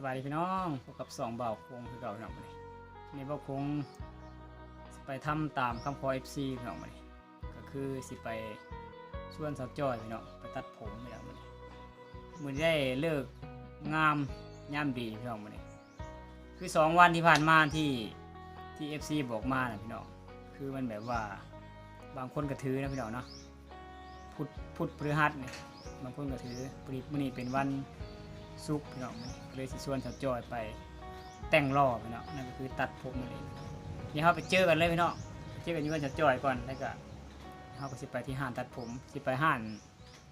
สบายดีพี่น้องพบกับสองเบาคงคือเก่าพี่น้องมาเลยนี่เบาคงสิไปทำตามคำขอ FC พี่น้องมาเลยก็คือสิไปชวนสาวจอยพี่น้องไปตัดผมพี่น้องมาเลยมือนี้ได้เลิกงามยามดีพี่น้องมาเลยคือสองวันที่ผ่านมาที่ที่ FC บอกมานะพี่น้องคือมันแบบว่าบางคนก็ถือนะพี่น้องเนาะพุธพุธพฤหัสเนี่ยบางคนก็ถือปริมื้อนี้เป็นวัน ซุกพี่น้องเลยสิชวนสาวจอยไปแต่งรอบพี่น้องนั่นก็คือตัดผมนั่นเองนี่เราไปเจอกันเลยพี่น้องเจอกันอยู่กับสาวจอยก่อนแล้วก็เราก็สิไปที่ห้างตัดผมสิไปห้าง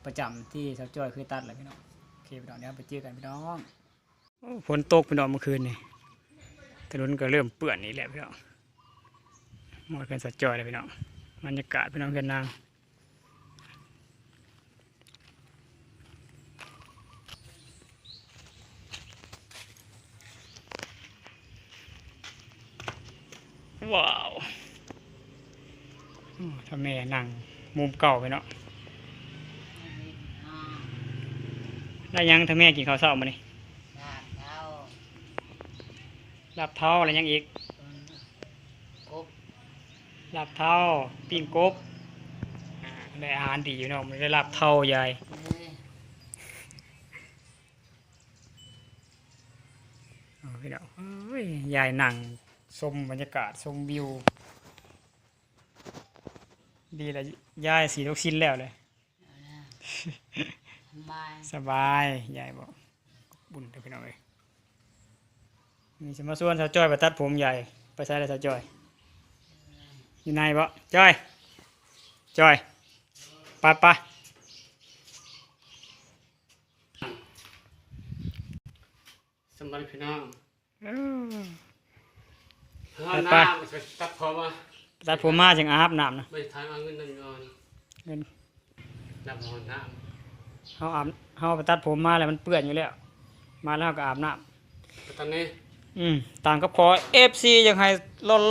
ประจำที่สาวจอยคือตัดเลยพี่น้องโอเคพี่น้องเดี๋ยวไปเจอกันพี่น้องฝนตกพี่น้องเมื่อคืนนี่ถนนก็เริ่มเปื้อนนี่แหละพี่น้องหมดกันสาวจอยเลยพี่น้องบรรยากาศพี่น้องกันนาง ว้าวอืมถ้าแม่นั่งมุมเก่าไปเนาะแล้วยังถ้าแม่กินข้าวเช้ามานี่ลาบเท้าลาบเท้าอะไรยังอีกกบลาบเท้าปิ้งกบอ่าได้อาหารดีอยู่เนาะมันได้ลาบเท้ายายเลยเอาพี่น้องเอ้ยยายนั่ง ชมบรรยากาศชมวิว ดีแล้วยายสีลูกชิ้นแล้วเลยเอานะทำไมสบายยายบอกบุญเด้อพี่น้องเอ้ยนี่จะมาส่วนสาวจ้อยไปตัดผมใหญ่ไปใช้เลยสาวจ้อย อยู่ในบ่จ้อยจ้อยไปไปสมบัติพี่น้อง เออ เอาไปน้ำไปตัดผมอะตัดผมมาจังอาบน้ำนะไม่ทายมาเงินหนึ่งก่อนเงินนับหอนน้เขาอาบเขาไปตัดผมมาแล้วมันเปื้อนอยู่แล้ว มาแล้วเราก็อาบน้ำแต่ตอนนี้ำอืมต่างกับขอเอฟซียังให้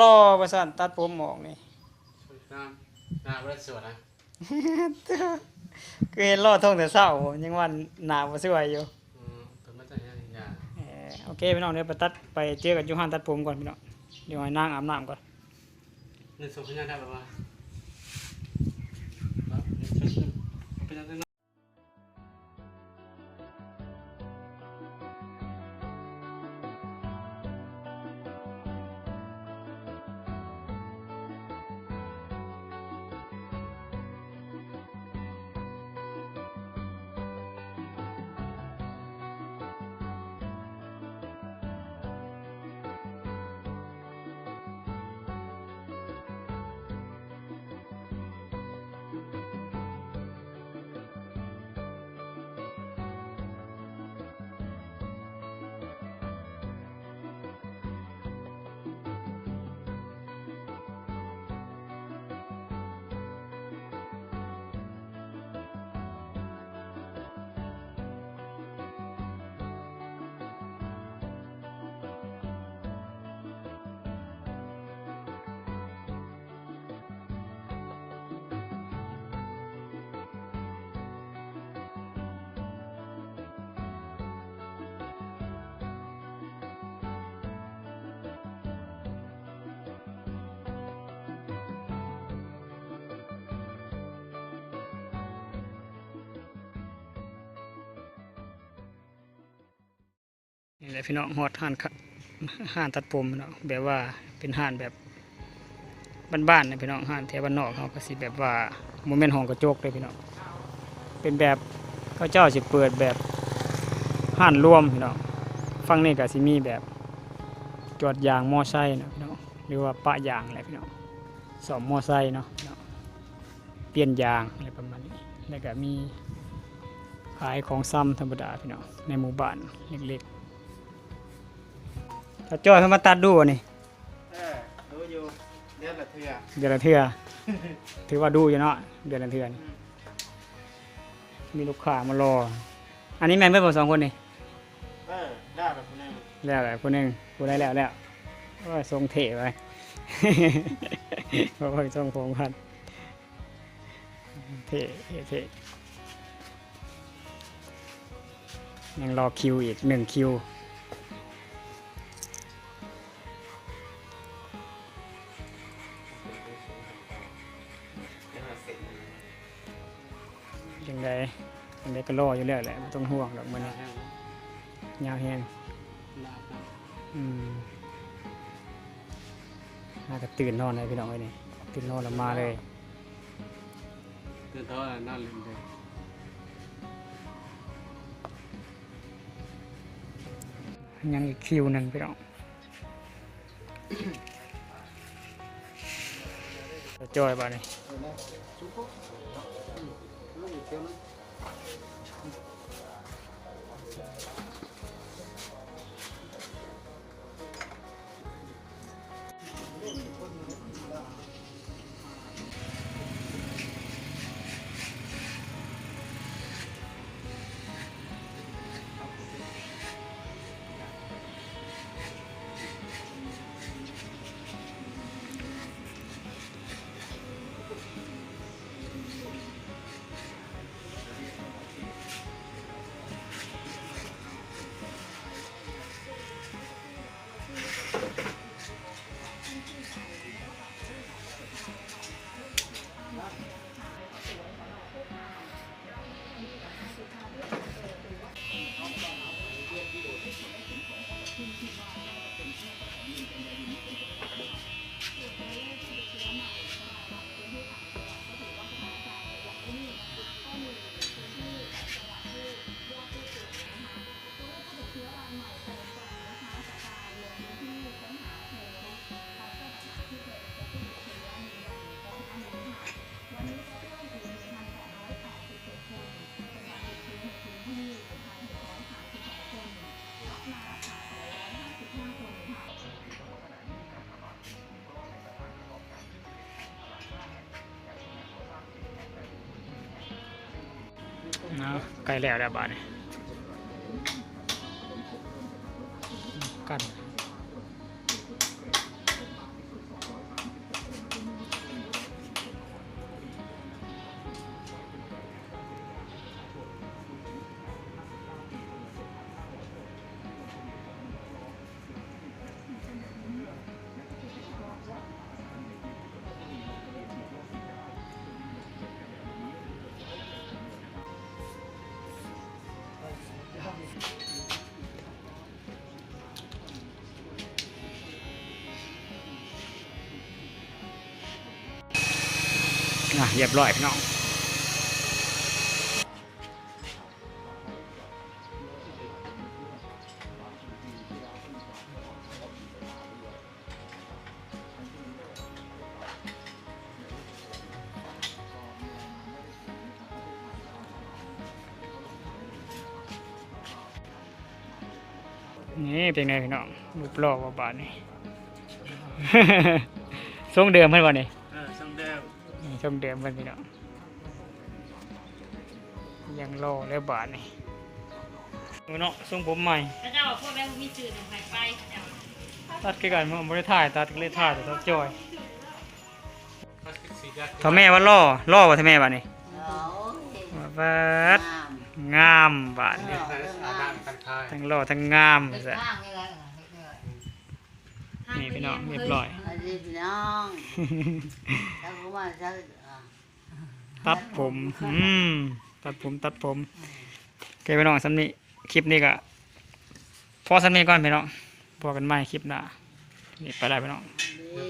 ล่อๆไปสั่นตัดผมออกนี่สวยน้ำน้ำไม่ได้สวยนะก็เห็นล่อท่องแต่เศร้ายังวันหนาวสวยอยู่อืมตัวไม่ต้องยังยาเออโอเคพี่น้องเดี๋ยวไปตัดไปเจอกันอยูห้านตัดผมก่อนพี่น้อง เดี๋ยวให้นั่งอาบน้ำก่อนหนึ่งสองพยัญชนะได้ป่าวะครับหนึ่งสองส นี่แหละพี่น้องฮอดห้านค่ะห้านตัดผมพี่น้องแบบว่าเป็นห้านแบบบ้านๆนะพี่น้องห้านแถวบ้านนอกเขาก็สิแบบว่าโมเมนต์ห้องกระจกเลยพี่น้องเป็นแบบเขาเจ้าสิเปิดแบบห้านรวมพี่น้องฟังนี่ก็สิมีแบบจอดยางมอไซค์นะพี่น้องหรือว่าปะยางอะไรพี่น้องสอมมอไซค์เนาะเปลี่ยนยางอะไรประมาณนี้แล้วก็มีขายของซ้ำธรรมดาพี่น้องในหมู่บ้านเล็กๆ ถ้าจ้อยเขามาตัดดูวะนี่เออดูอยู่เดือนละเทื่อเดือนละเทื่อถือว่าดูอยู่เนาะเดือนละเทื่อนี่มีลูกค้ามารอ อันนี้แม่นเพื่อนผมสองคนนี่เออได้แบบนี้แล้วแหละคนหนึ่งคนได้แล้วแล้วก็ทรงเถไป เพราะว่าทรงผมพันเท่เท่เท่ยังรอคิวอีกหนึ่งคิว ก็รออยู่แล้วแหละไม่ต้องห่วงหรอกมันมานี่แห้งยาวแฮงลาบนะอืมน่าจะตื่นนอนเลยพี่น้องไอ้นี่ตื่นนอนแล้วมาเลยตื่นเท่าไหร่น่าลืมเลยยังอีกคิวหนึ่งพี่น้องจอยบ้านี่ นะ ใกล้แล้วแล้วบ้านนี้กัน เรียบร้อยพี่น้องนี่เป็นไงพี่น้องรูปหล่อว่าบาทนี่ ทรงเดิมเพื่อนวันนี้ นี่ช่องเดิมกันพี่น้องยังรอแล้วบาทนี่พี่น้องทรงผมใหม่พระเจ้าพวกแม่มีสื่อหนึ่งไปไปพระเจ้าตัดคือกันมันไม่ได้ถ่ายตัดก็เลยถ่ายแต่ต้องจอยพลาสติกสีแดงถ้าแม่ว่าล่อล่อว่าถ้าแม่บาทนี่โอ้ยว่าบาดงามงามบาทนี่ใส่อาดามกันคายทั้งล่อทั้งงามเป็นซะข้าง นี่ไงนี่พี่น้องเรียบร้อยอันนี้พี่น้องถ้าผมว่าจะอ่าตัดผม อืม ตัดผม ตัดผมโอเคพี่น้องสำนี้คลิปนี้ก็พอสำนี้ก่อนพี่น้องพอกันใหม่คลิปหน้านี่ไปได้พี่น้อง ดี